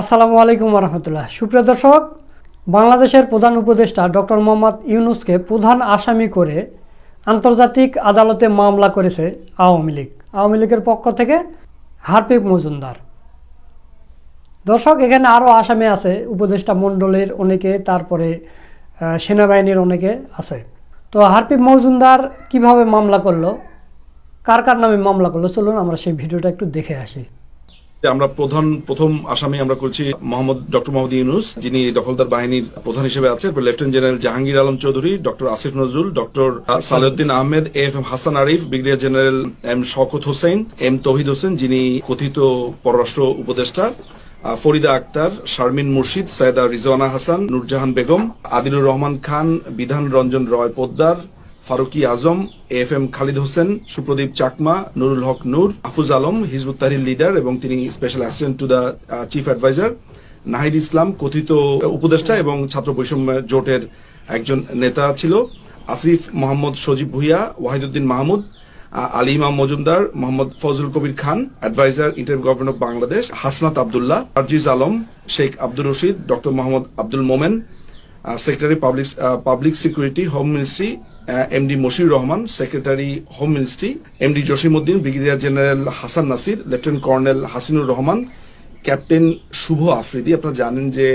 আসসালামু আলাইকুম রহমতুল্লাহ সুপ্রিয় দর্শক, বাংলাদেশের প্রধান উপদেষ্টা ডক্টর মোহাম্মদ ইউনুসকে প্রধান আসামি করে আন্তর্জাতিক আদালতে মামলা করেছে আওয়ামী লীগ। আওয়ামী লীগের পক্ষ থেকে হারপিক মজুমদার। দর্শক, এখানে আরও আসামি আছে, উপদেষ্টা মণ্ডলের অনেকে, তারপরে সেনাবাহিনীর অনেকে আছে। তো হারপিক মজুমদার কীভাবে মামলা করল, কার কার নামে মামলা করল, চলুন আমরা সেই ভিডিওটা একটু দেখে আসি। আমরা প্রধান, প্রথম আসামি আমরা করছি মোহাম্মদ ডক্টর মোহাম্মদ ইউনুস, যিনি দখলদার বাহিনীর প্রধান হিসেবে আছে। Lieutenant general Jahangir Alam Chowdhury, doctor Asif Nazrul, doctor Salahuddin Ahmed F M Hasan Arif, brigadier general M Shawkat Hossain, M Tauhid Hossain, যিনি কথিত পররাষ্ট্র উপদেষ্টা ফরিদা আক্তার, শারমিন মুর্শিদ, Syeda Rizwana Hasan, Nurjahan Begum, Adilur Rahman Khan, Bidhan Ranjan Roy Poddar Faruki Azam F M Khalid Hossain, Supradip Chakma, Nurul Haque Nur, Afuz Alam, Hizbut Tahrir leader এবং তিনি special assistant to the chief adviser. Nahid Islam, কথিত উপদেষ্টা এবং ছাত্র বৈষম্য জোটের একজন নেতা ছিল। Asif Mohammad Sajib Bhuiyan, Wahiduddin Mahmud Ali Majumdar, Mohammad Fazle Kabir Khan, adviser interim government of Bangladesh, Hasnat Abdullah Arjiz Alam, Sheikh Abdur Rashid, doctor Mohammad Abdul Momen secretary public public security, home ministry MD Moshiur Rahman, secretary home ministry MD Jasimuddin, brigadier general Hasan Nasir, lieutenant colonel Hasinur Rahman, captain Shuvo Afridi. আপনারা জানেন যে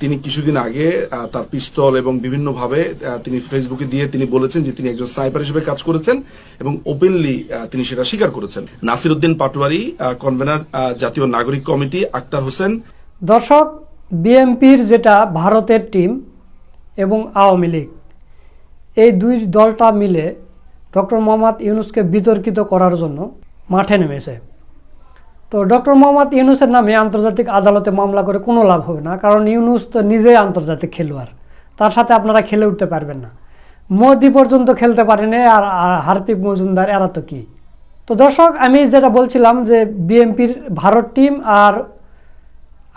তিনি কিছুদিন আগে তার পিস্তল এবং বিভিন্নভাবে তিনি ফেসবুকে দিয়ে তিনি বলেছেন যে তিনি একজন স্নাইপার হিসেবে কাজ করেছেন এবং ওপেনলি তিনি সেটা স্বীকার করেছেন। নাসির উদ্দিন পাটোয়ারি কনভেনার জাতীয় নাগরিক কমিটি, আক্তার হোসেন। দর্শক বিএমপির যেটা ভারতের টিম এবং আওয়ামী লীগ এই দুই দলটা মিলে ডক্টর মোহাম্মদ ইউনুসকে বিতর্কিত করার জন্য মাঠে নেমেছে। তো ডক্টর মোহাম্মদ ইউনুসের নামে আন্তর্জাতিক আদালতে মামলা করে কোনো লাভ হবে না, কারণ ইউনুস তো নিজেই আন্তর্জাতিক খেলোয়াড়। তার সাথে আপনারা খেলে উঠতে পারবেন না। মোদি পর্যন্ত খেলতে পারেনি, আর হারপিক মজুমদার, এরা তো কী? তো দর্শক, আমি যেটা বলছিলাম যে বিএমপির ভারত টিম আর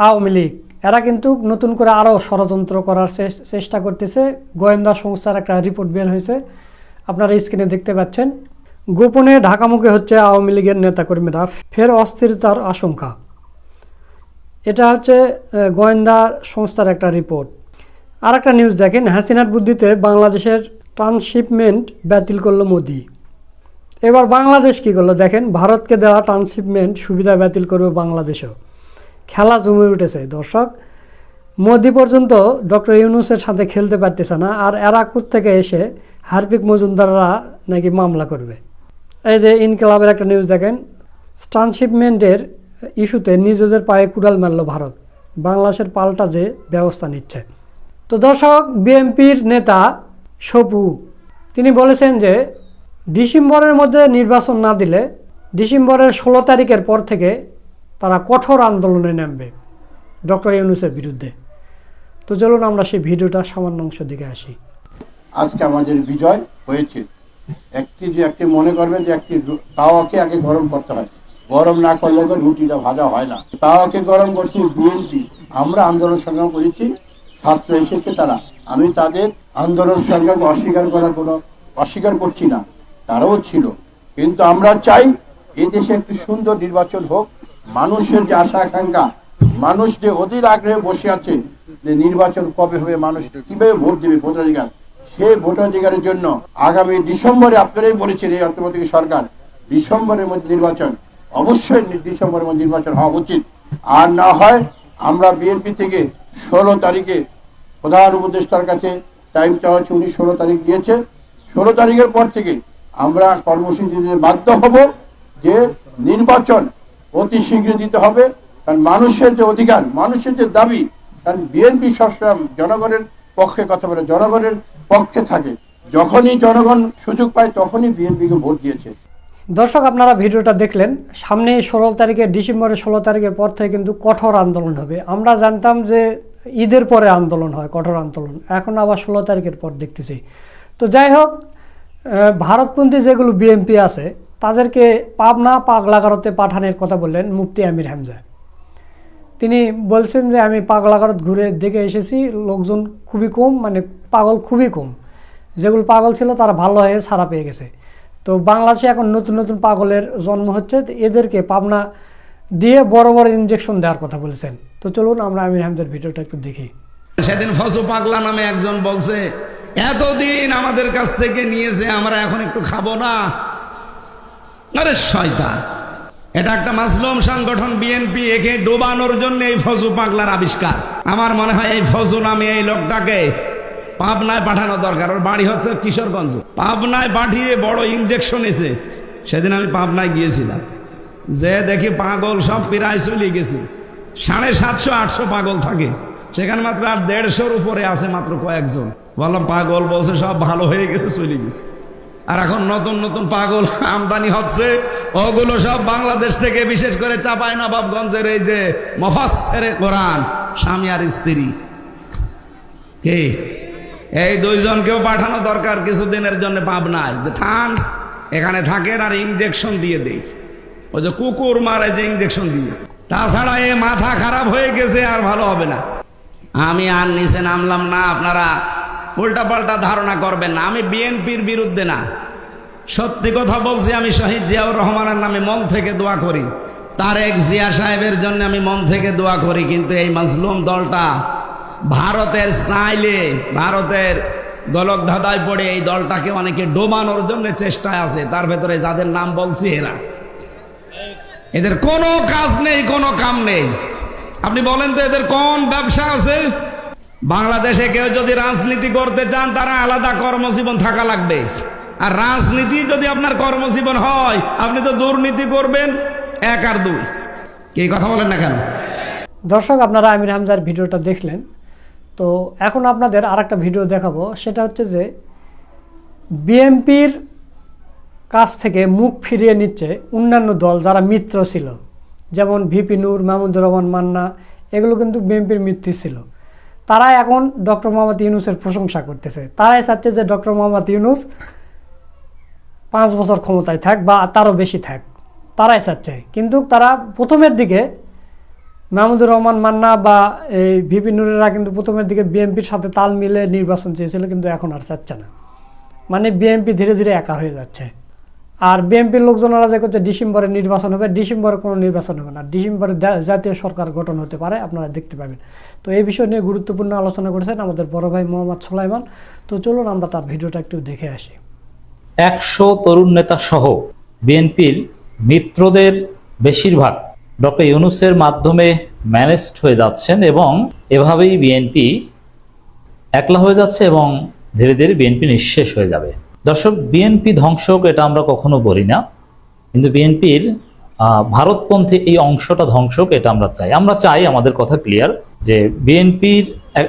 আওয়ামী লীগ এরা কিন্তু নতুন করে আরও ষড়যন্ত্র করার চেষ্টা করতেছে। গোয়েন্দা সংস্থার একটা রিপোর্ট বের হয়েছে। আপনারা স্ক্রিনে দেখতে পাচ্ছেন। গোপনে ঢাকামুখী হচ্ছে আওয়ামী লীগের নেতাকর্মীরা ফের অস্থিরতার আশঙ্কা। এটা হচ্ছে গোয়েন্দা সংস্থার একটা রিপোর্ট। আর একটা নিউজ দেখেন, হাসিনার বুদ্ধিতে বাংলাদেশের ট্রান্সশিপমেন্ট বাতিল করল মোদি। এবার বাংলাদেশ কী করল? দেখেন, ভারতকে দেওয়া ট্রান্সশিপমেন্ট সুবিধা বাতিল করবে বাংলাদেশও। খেলা জমে উঠেছে, দর্শক। মোদি পর্যন্ত ডক্টর ইউনুসের সাথে খেলতে পারতেছে না, আর এরাকুত থেকে এসে হার্পিক মজুমদাররা নাকি মামলা করবে? এই যে ইনকলাবের একটা নিউজ দেখেন ট্রান্সশিপমেন্টের ইস্যুতে নিজেদের পায়ে কুড়াল মারল ভারত। বাংলাদেশের পাল্টা যে ব্যবস্থা নিচ্ছে। তো দর্শক, বিএনপির নেতা সপু, তিনি বলেছেন যে ডিসেম্বরের মধ্যে নির্বাচন না দিলে ডিসেম্বরের ষোলো তারিখের পর থেকে তারা কঠোর আন্দোলনে নামবে। ডক্টর ইউনুসের বিরুদ্ধে। তো চলুন আমরা সেই ভিডিওটা সামান্য অংশ দিকে আসি। আজকে আমাদের বিজয় হয়েছে। একটি যে একটি মনে করবেন যে একটি তাওয়াকে আগে গরম করতে হয়। গরম না করলে রুটিটা ভাজা হয় না। তাওয়াকে গরম করছি বিএনপি। আমরা আন্দোলন সংগ্রাম করেছি, ছাত্র এসেছে তারা। আমি তাদের আন্দোলন সংগ্রামকে অস্বীকার করার কোনো, অস্বীকার করছি না। তারাও ছিল। কিন্তু আমরা চাই এই দেশে একটি সুন্দর নির্বাচন হোক মানুষের যে আশা আকাঙ্ক্ষা, মানুষ যে অধীর আগ্রহে বসে আছে যে নির্বাচন কবে হবে, মানুষ কীভাবে ভোট দেবে ভোটাধিকার সেই ভোটাধিকারের জন্য আগামী ডিসেম্বরে আপনারাই বলেছেন এই অর্থনৈতিক সরকার ডিসেম্বরের মধ্যে নির্বাচন, অবশ্যই ডিসেম্বরের মধ্যে নির্বাচন হওয়া উচিত। আর না হয় আমরা বিএনপি থেকে ষোলো তারিখে প্রধান উপদেষ্টার কাছে টাইমটা হচ্ছে উনি ষোলো তারিখ দিয়েছে। ষোলো তারিখের পর থেকে আমরা কর্মসূচি বাধ্য হব যে নির্বাচন অতি শীঘ্র দিতে হবে, কারণ মানুষের যে অধিকার, মানুষের যে দাবি, কারণ বিএনপি সবসময় জনগণের পক্ষে কথা বলে, জনগণের পক্ষে থাকে। যখনই জনগণ সুযোগ পায়, তখনই বিএনপিকে ভোট দিয়েছে। দর্শক, আপনারা ভিডিওটা দেখলেন। সামনে ষোলো তারিখে, ডিসেম্বরের ষোলো তারিখের পর থেকে কিন্তু কঠোর আন্দোলন হবে। আমরা জানতাম যে ঈদের পরে আন্দোলন হয়, কঠোর আন্দোলন। এখন আবার ষোলো তারিখের পর দেখতেছি। তো যাই হোক ভারতপন্থী যেগুলো বিএমপি আছে তাদেরকে পাবনা পাগলাগারতে পাঠানোর কথা বললেন মুফতি আমির হামজা। তিনি বলছেন যে, আমি পাগলাগারত ঘুরে দেখে এসেছি, লোকজন খুবই কম মানে পাগল খুবই কম। যেগুলো পাগল ছিল তারা ভালো হয়ে ছাড়া পেয়ে গেছে। তো বাংলাদেশে এখন নতুন নতুন পাগলের জন্ম হচ্ছে এদেরকে পাবনা দিয়ে বড় বড় ইঞ্জেকশন দেওয়ার কথা বলেছেন। তো চলুন আমরা আমির আহমেদের ভিডিওটা একটু দেখি। সেদিন ফসু পাগলা নামে একজন বলছে, এতদিন আমাদের কাছ থেকে নিয়েছে, আমরা এখন একটু খাব না। আরে শয়তান। এটা একটা মাসলুম সংগঠন, বিএনপি, একে ডোবানোর জন্য এই ফজু পাগলার আবিষ্কার। আমার মনে হয় এই ফজু নামে এই লোকটাকে পাবনায় পাঠানো দরকার। ওর বাড়ি হচ্ছে কিশোরগঞ্জ। পাবনায় পাঠিয়ে বড় ইঞ্জেকশন এসে সেদিন আমি পাবনায় গিয়েছিলাম। যে দেখি পাগল সব প্রায় চলে গেছে। সাড়ে সাতশো, আটশো পাগল থাকে। সেখানে মাত্র আর দেড়শোর উপরে আছে মাত্র কয়েকজন। বললাম, পাগল বলছে, সব ভালো হয়ে গেছে, চলে গেছে। আর এখন নতুন নতুন পাগল আমদানি হচ্ছে। ওগুলো সব বাংলাদেশ থেকে বিশেষ করে চাপাই নবাবগঞ্জের এই যে মফাসের কোরআন, স্বামী আর স্ত্রী। কে? এই দুইজনকেও পাঠানো দরকার, কিছুদিনের জন্য পাবনায় যে থান, এখানে থাকেন আর ইঞ্জেকশন দিয়ে দেই। ওই যে কুকুর মারে যে ইঞ্জেকশন দিয়ে। তাছাড়া এ মাথা খারাপ হয়ে গেছে, আর ভালো হবে না। আমি আর নিচে নামলাম না, আপনারা উল্টাপাল্টা ধারণা করবেন না। আমি বিএনপির বিরুদ্ধে না। সত্যি কথা বলছি, আমি শহীদ জিয়াউর রহমানের নামে মন থেকে দোয়া করি। তারেক জিয়া সাহেবের জন্য আমি মন থেকে দোয়া করি, কিন্তু এই মাজলুম দলটা ভারতের চাইলে, ভারতের গলক পড়ে এই দলটাকে অনেকে ডোবানোর জন্য চেষ্টায় আছে। তার ভেতরে যাদের নাম বলছি এরা। এদের কোনো কাজ নেই, কোনো কাম নেই। আপনি বলেন তো এদের কোন ব্যবসা আছে? বাংলাদেশে কেউ যদি রাজনীতি করতে চান, তারা আলাদা কর্মজীবন থাকা লাগবে। আর রাজনীতি যদি আপনার কর্মজীবন হয়, আপনি তো দুর্নীতি করবেন এক আর দুই। কি কথা বলেন না কেন? দর্শক, আপনারা আমির হামজার ভিডিওটা দেখলেন। তো এখন আপনাদের আর একটা ভিডিও দেখাবো। সেটা হচ্ছে যে, বিএনপির কাছ থেকে মুখ ফিরিয়ে নিচ্ছে অন্যান্য দল যারা মিত্র ছিল। যেমন ভিপি নূর, মাহমুদুর রহমান মান্না, এগুলো কিন্তু বিএনপির মিত্র ছিল। তারা এখন ডক্টর মোহাম্মদ ইউনুসের প্রশংসা করতেছে। তারাই চাচ্ছে যে ডক্টর মোহাম্মদ ইউনুস পাঁচ বছর ক্ষমতায় থাক বা তারও বেশি থাক। তারাই চাচ্ছে। কিন্তু তারা প্রথমের দিকে মাহমুদুর রহমান মান্না বা এই ভিপি নুরেরা কিন্তু প্রথমের দিকে বিএনপির সাথে তাল মিলে নির্বাচন চেয়েছিল, কিন্তু এখন আর চাচ্ছে না। মানে বিএনপি ধীরে ধীরে একা হয়ে যাচ্ছে। আর বিএনপির লোকজনেরা যে করছে, ডিসেম্বরে নির্বাচন হবে, ডিসেম্বরে কোনো নির্বাচন হবে না। ডিসেম্বরে জাতীয় সরকার গঠন হতে পারে, আপনারা দেখতে পাবেন। তো এই বিষয় নিয়ে গুরুত্বপূর্ণ আলোচনা করেছেন আমাদের বড় ভাই মোহাম্মদ সোলাইমান। তো চলুন আমরা তার ভিডিওটা একটু দেখে আসি। একশো তরুণ নেতা সহ বিএনপির মিত্রদের বেশিরভাগ ডক্টর ইউনুসের মাধ্যমে ম্যানেজড হয়ে যাচ্ছেন এবং এভাবেই বিএনপি একলা হয়ে যাচ্ছে এবং ধীরে ধীরে বিএনপি নিঃশেষ হয়ে যাবে। দর্শক, বিএনপি ধ্বংসক এটা আমরা কখনো বলি না, কিন্তু বিএনপির ভারতপন্থী এই অংশটা ধ্বংসক এটা আমরা চাই। আমরা চাই আমাদের কথা ক্লিয়ার যে বিএনপির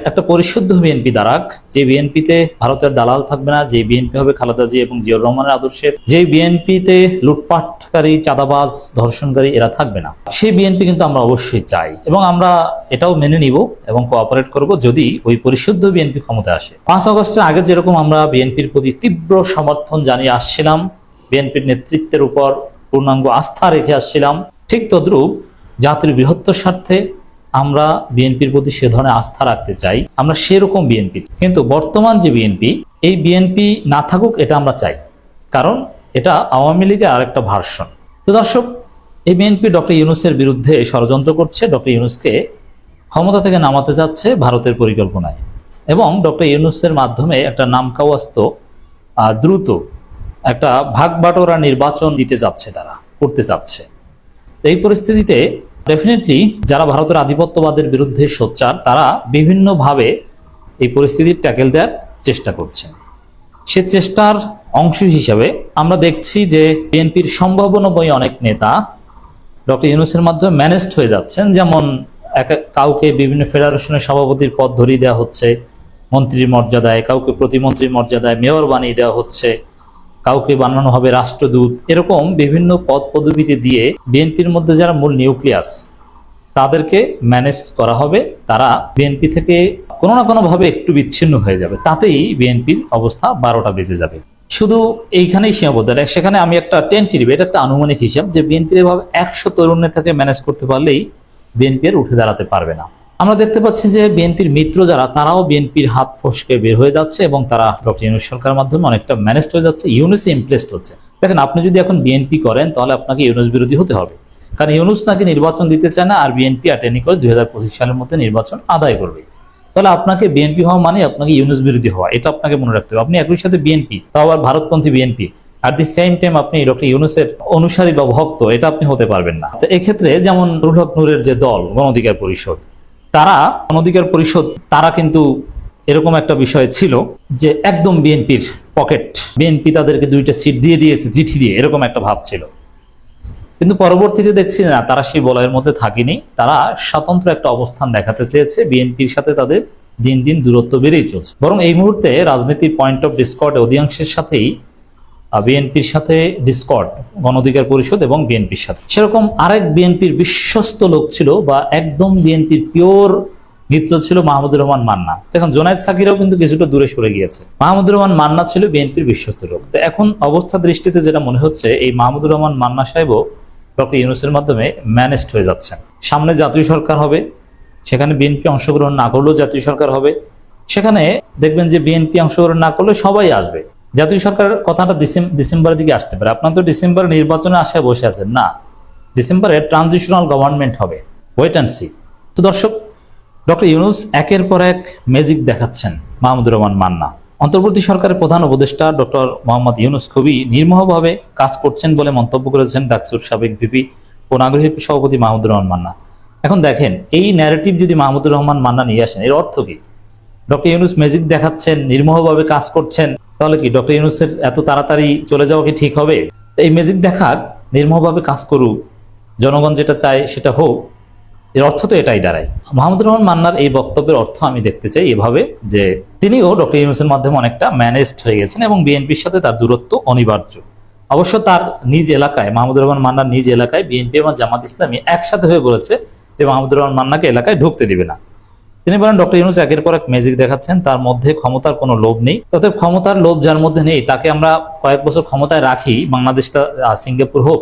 একটা পরিশুদ্ধ বিএনপি দাঁড়াক যে বিএনপিতে ভারতের দালাল থাকবে না, যে বিএনপি হবে খালেদা জি এবং জিয়র রহমানের আদর্শের, যে বিএনপিতে লুটপাটকারী, চাঁদাবাজ, ধর্ষণকারী এরা থাকবে না। সেই বিএনপি কিন্তু আমরা অবশ্যই চাই এবং আমরা এটাও মেনে নিব এবং কোঅপারেট করব যদি ওই পরিশুদ্ধ বিএনপি ক্ষমতায় আসে। পাঁচ আগস্টের আগে যেরকম আমরা বিএনপির প্রতি তীব্র সমর্থন জানিয়ে আসছিলাম, বিএনপির নেতৃত্বের উপর পূর্ণাঙ্গ আস্থা রেখে আসছিলাম, ঠিক তদ্রূপ জাতির বৃহত্তর স্বার্থে আমরা বিএনপির প্রতি সে ধরনের আস্থা রাখতে চাই, আমরা সেরকম বিএনপি কিন্তু বর্তমান যে বিএনপি, এই বিএনপি না থাকুক, এটা আমরা চাই। কারণ এটা আওয়ামী লীগের আরেকটা ভার্সন। তো দর্শক, এই বিএনপি ডক্টর ইউনুসের বিরুদ্ধে ষড়যন্ত্র করছে। ডক্টর ইউনুসকে ক্ষমতা থেকে নামাতে যাচ্ছে ভারতের পরিকল্পনায়। এবং ডক্টর ইউনুসের মাধ্যমে একটা নামকাওয়াস্ত দ্রুত একটা ভাগ বাটোরা নির্বাচন দিতে যাচ্ছে তারা, করতে চাচ্ছে এই পরিস্থিতিতে ডেফিনেটলি যারা ভারতের আধিপত্যবাদের বিরুদ্ধে সোচ্চার, তারা বিভিন্নভাবে এই পরিস্থিতির ট্যাকেল দেওয়ার চেষ্টা করছেন। সে চেষ্টার অংশ হিসাবে আমরা দেখছি যে বিএনপির সম্ভাবনাময়ী অনেক নেতা ডক্টর ইউনুসের মাধ্যমে ম্যানেজড হয়ে যাচ্ছেন। যেমন এক- কাউকে বিভিন্ন ফেডারেশনের সভাপতির পদ ধরিয়ে দেওয়া হচ্ছে, মন্ত্রীর মর্যাদায়, কাউকে প্রতিমন্ত্রীর মর্যাদায় মেয়র বানিয়ে দেওয়া হচ্ছে। কাউকে বানানো হবে রাষ্ট্রদূত, এরকম বিভিন্ন পদ পদবিতে দিয়ে বিএনপির মধ্যে যারা মূল নিউক্লিয়াস, তাদেরকে ম্যানেজ করা হবে। তারা বিএনপি থেকে কোনো না কোনো ভাবে একটু বিচ্ছিন্ন হয়ে যাবে। তাতেই বিএনপির অবস্থা বারোটা বেজে যাবে। শুধু এইখানেই সীমাবদ্ধ। সেখানে আমি একটা টেন্টিভ এটা একটা আনুমানিক হিসাব যে বিএনপির এভাবে একশো তরুণ নেতাকে ম্যানেজ করতে পারলেই বিএনপি উঠে দাঁড়াতে পারবে না। আমরা দেখতে পাচ্ছি যে বিএনপির মিত্র যারা, তারাও বিএনপির হাত ফসকে বের হয়ে যাচ্ছে এবং তারা ডক্টর ইউনুস সরকারের মাধ্যমে অনেকটা ম্যানেজ হয়ে যাচ্ছে, ইউনুসে ইমপ্লেসড হচ্ছে। দেখেন, আপনি যদি এখন বিএনপি করেন, তাহলে আপনাকে ইউনুস বিরোধী হতে হবে। কারণ ইউনুস নাকি নির্বাচন দিতে চায় না, আর বিএনপি অ্যাটেন্ড করে দুই হাজার পঁচিশ সালের মধ্যে নির্বাচন আদায় করবে। তাহলে আপনাকে বিএনপি হওয়া মানে আপনাকে ইউনুস বিরোধী হওয়া, এটা আপনাকে মনে রাখতে হবে। আপনি একই সাথে বিএনপি, তাও আবার ভারতপন্থী BNP at the same time আপনি ডক্টর ইউনুসের অনুসারী বা ভক্ত, এটা আপনি হতে পারবেন না। তো এক্ষেত্রে যেমন রুল হক নূরের যে দল গণ অধিকার পরিষদ তারা গণ অধিকার পরিষদ, তারা কিন্তু এরকম একটা বিষয় ছিল যে একদম বিএনপির পকেট, বিএনপি তাদেরকে দুইটা সিট দিয়ে দিয়েছে, চিঠি দিয়ে, এরকম একটা ভাব ছিল। কিন্তু পরবর্তীতে দেখছি না, তারা সেই বলয়ের মধ্যে থাকেনি, তারা স্বতন্ত্র একটা অবস্থান দেখাতে চেয়েছে, বিএনপির সাথে তাদের দিন দিন দূরত্ব বেড়েই চলছে। বরং এই মুহূর্তে রাজনীতির পয়েন্ট অফ ডিসকর্ড অধিকাংশের সাথেই বিএনপির সাথে ডিসকর্ড গণ অধিকার পরিষদ এবং বিএনপির সাথে। সেরকম আরেক বিএনপির বিশ্বস্ত লোক ছিল বা একদম বিএনপির পিওর মিত্র ছিল মাহমুদুর রহমান মান্না। এখন জোনায়দ সাকিরাও কিন্তু কিছুটা দূরে সরে গিয়েছে। মাহমুদুর রহমান মান্না ছিল বিএনপির বিশ্বস্ত লোক। তো এখন অবস্থা দৃষ্টিতে যেটা মনে হচ্ছে, এই মাহমুদুর রহমান মান্না সাহেবও ডক্টর ইউনুসের মাধ্যমে ম্যানেজড হয়ে যাচ্ছেন সামনে জাতীয় সরকার হবে, সেখানে বিএনপি অংশগ্রহণ না করলেও জাতীয় সরকার হবে। সেখানে দেখবেন যে বিএনপি অংশগ্রহণ না করলে সবাই আসবে। জাতীয় সরকারের কথাটা ডিসেম- ডিসেম্বরের দিকে আসতে পারে। আপনার তো ডিসেম্বরে নির্বাচনে আশায় বসে আছেন, না? ডিসেম্বরে ট্রানজিশনাল গভর্নমেন্ট হবে। ওয়েট অ্যান্ড সি তো দর্শক, ডক্টর ইউনুস একের পর এক ম্যাজিক দেখাচ্ছেন মাহমুদুর রহমান মান্না। অন্তর্বর্তী সরকারের প্রধান উপদেষ্টা ডক্টর মোহাম্মদ ইউনুস খুবই নির্মোহভাবে কাজ করছেন বলে মন্তব্য করেছেন ডাকসুর সাবেক ভিপি ও নাগরিক সভাপতি মাহমুদুর রহমান মান্না। এখন দেখেন, এই ন্যারেটিভ যদি মাহমুদুর রহমান মান্না নিয়ে আসেন, এর অর্থ কি? ডক্টর ইউনুস ম্যাজিক দেখাচ্ছেন, নির্মোহভাবে কাজ করছেন। তাহলে কি ডক্টর ইউনুসের এত তাড়াতাড়ি চলে যাওয়া কি ঠিক হবে? এই ম্যাজিক দেখার নির্মোহভাবে কাজ করুক, জনগণ যেটা চায় সেটা হোক, এর অর্থ তো এটাই দাঁড়ায়। মাহমুদুর রহমান মান্নার এই বক্তব্যের অর্থ আমি দেখতে চাই এভাবে যে তিনিও ডক্টর ইউনুসের মাধ্যমে অনেকটা ম্যানেজড হয়ে গেছেন এবং বিএনপির সাথে তার দূরত্ব অনিবার্য। অবশ্য তার নিজ এলাকায় মাহমুদুর রহমান মান্নার নিজ এলাকায় বিএনপি এবং জামাত ইসলামী একসাথে হয়ে বলেছে যে মাহমুদুর রহমান মান্নাকে এলাকায় ঢুকতে দিবে না। তিনি বলেন, ডক্টর ইউনুস একের পর এক ম্যাজিক দেখাচ্ছেন, তার মধ্যে ক্ষমতার কোনো লোভ নেই। তবে ক্ষমতার লোভ যার মধ্যে নেই, তাকে আমরা কয়েক বছর ক্ষমতায় রাখি, বাংলাদেশটা সিঙ্গাপুর হোক।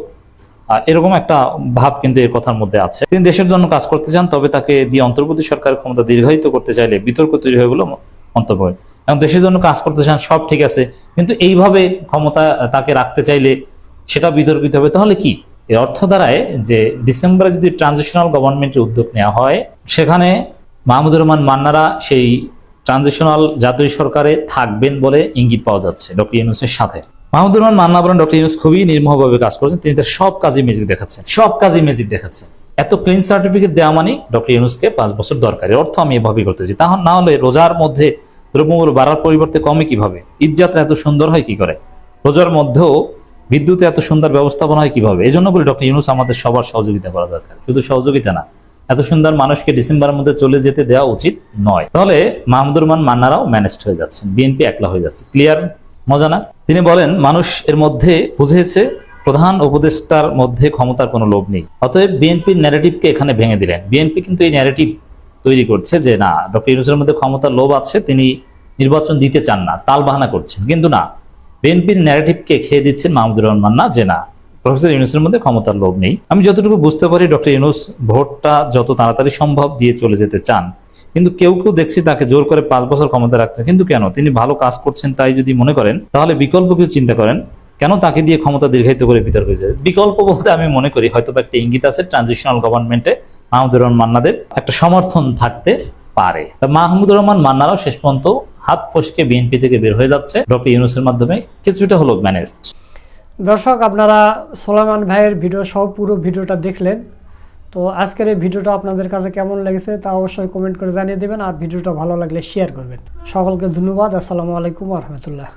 এরকম একটা ভাব কিন্তু এর কথার মধ্যে আছে। তিনি দেশের জন্য কাজ করতে চান, তবে তাকে দিয়ে অন্তর্বর্তী সরকারের ক্ষমতা দীর্ঘায়িত করতে চাইলে বিতর্ক তৈরি হয়ে গেল মন্তব্য। এখন দেশের জন্য কাজ করতে চান, সব ঠিক আছে, কিন্তু এইভাবে ক্ষমতা তাকে রাখতে চাইলে সেটা বিতর্কিত হবে। তাহলে কি? এর অর্থ দাঁড়ায় যে, ডিসেম্বরে যদি ট্রানজিশনাল গভর্নমেন্টের উদ্যোগ নেওয়া হয়, সেখানে মাহমুদুর রহমান মান্নারা সেই ট্রানজিশনাল জাতীয় সরকারে থাকবেন বলে ইঙ্গিত পাওয়া যাচ্ছে ডক্টর ইউনুসের সাথে। মাহমুদুর রহমান মান্না বলেন, ডক্টর ইউনুস খুবই নির্মোহভাবে কাজ করছেন। তিনি তার সব কাজে ম্যাজিক দেখাচ্ছেন। সব কাজে ম্যাজিক দেখাচ্ছেন। এত ক্লিন সার্টিফিকেট দেওয়া মানে ডক্টর ইউনুসকে পাঁচ বছর দরকার। অর্থ আমি এভাবেই করতে চাই। তাহলে না হলে রোজার মধ্যে দ্রব্যমূল্য বাড়ার পরিবর্তে কমে কীভাবে? ঈদযাত্রা এত সুন্দর হয় কি করে? রোজার মধ্যেও বিদ্যুতে এত সুন্দর ব্যবস্থাপনা হয় কীভাবে? এই জন্য বলি, ডক্টর ইউনুস আমাদের সবার সহযোগিতা করা দরকার। শুধু সহযোগিতা না এত সুন্দর মানুষকে ডিসেম্বরের মধ্যে চলে যেতে দেওয়া উচিত নয়। তাহলে মাহমুদুর রহমান মান্নারাও ম্যানেজড হয়ে যাচ্ছেন বিএনপি একলা হয়ে যাচ্ছে। ক্লিয়ার মজা না? তিনি বলেন, মানুষ এর মধ্যে বুঝেছে প্রধান উপদেষ্টার মধ্যে ক্ষমতার কোনো লোভ নেই। অতএব বিএনপির ন্যারেটিভকে এখানে ভেঙে দিলেন। বিএনপি কিন্তু এই ন্যারেটিভ তৈরি করছে যে, না ডক্টর ইউনুসের মধ্যে ক্ষমতার লোভ আছে, তিনি নির্বাচন দিতে চান না, তাল বাহানা করছেন। কিন্তু না বিএনপির ন্যারেটিভকে খেয়ে দিচ্ছেন মাহমুদুর রহমান মান্না যে, না প্রফেসর ইউনুসের মধ্যে ক্ষমতার লোভ নেই। আমি যতটুকু বুঝতে পারি, ডক্টর ইউনুস ভোটটা যত তাড়াতাড়ি সম্ভব দিয়ে চলে যেতে চান। কিন্তু কেউ কেউ দেখছি তাকে জোর করে পাঁচ বছর ক্ষমতা রাখছে কিন্তু কেন? তিনি ভালো কাজ করছেন তাই যদি মনে করেন, তাহলে বিকল্প কিছু চিন্তা করেন, কেন তাকে দিয়ে ক্ষমতা দীর্ঘায়িত করে বিতর্ক হয়ে যায়? বিকল্প বলতে আমি মনে করি, হয়তো একটা ইঙ্গিত আছে ট্রানজিশনাল গভর্নমেন্টে মাহমুদুর রহমান মান্নাদের একটা সমর্থন থাকতে পারে। মাহমুদুর রহমান মান্নারাও শেষ পর্যন্ত হাত ফসকে বিএনপি থেকে বের হয়ে যাচ্ছে। ডক্টর ইউনুসের মাধ্যমে কিছুটা হলো ম্যানেজড দর্শক, আপনারা সোলামান ভাইয়ের ভিডিও সহ পুরো ভিডিওটা দেখলেন। তো আজকের এই ভিডিওটা আপনাদের কাছে কেমন লেগেছে তা অবশ্যই কমেন্ট করে জানিয়ে দেবেন, আর ভিডিওটা ভালো লাগলে শেয়ার করবেন। সকলকে ধন্যবাদ, আসসালামু আলাইকুম রহমতুল্লাহ।